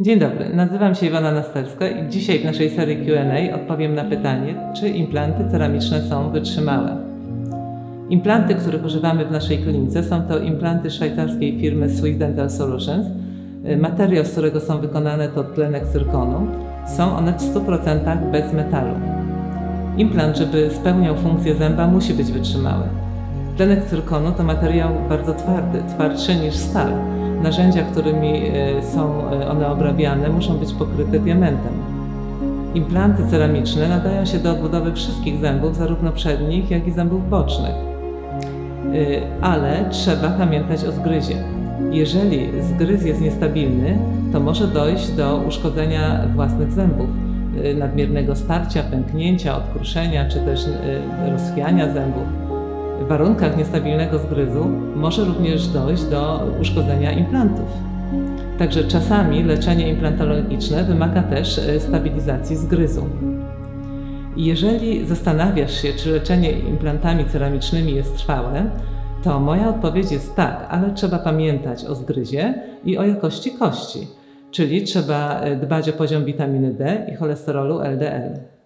Dzień dobry, nazywam się Iwona Nastelska i dzisiaj w naszej serii Q&A odpowiem na pytanie, czy implanty ceramiczne są wytrzymałe. Implanty, których używamy w naszej klinice są to implanty szwajcarskiej firmy Swiss Dental Solutions. Y, Materiał, z którego są wykonane to tlenek cyrkonu. Są one w 100% bez metalu. Implant, żeby spełniał funkcję zęba, musi być wytrzymały. Tlenek cyrkonu to materiał bardzo twardy, twardszy niż stal. Narzędzia, którymi e, są e, one obrabiane, muszą być pokryte diamentem. Implanty ceramiczne nadają się do odbudowy wszystkich zębów, zarówno przednich, jak i zębów bocznych. Y, Ale trzeba pamiętać o zgryzie. Jeżeli zgryz jest niestabilny, to może dojść do uszkodzenia własnych zębów, nadmiernego starcia, pęknięcia, odkruszenia czy też rozchwiania zębów. W warunkach niestabilnego zgryzu może również dojść do uszkodzenia implantów. Także czasami leczenie implantologiczne wymaga też e, stabilizacji zgryzu. Jeżeli zastanawiasz się, czy leczenie implantami ceramicznymi jest trwałe, to moja odpowiedź jest tak, ale trzeba pamiętać o zgryzie i o jakości kości, czyli trzeba e, dbać o poziom witaminy D i cholesterolu LDL.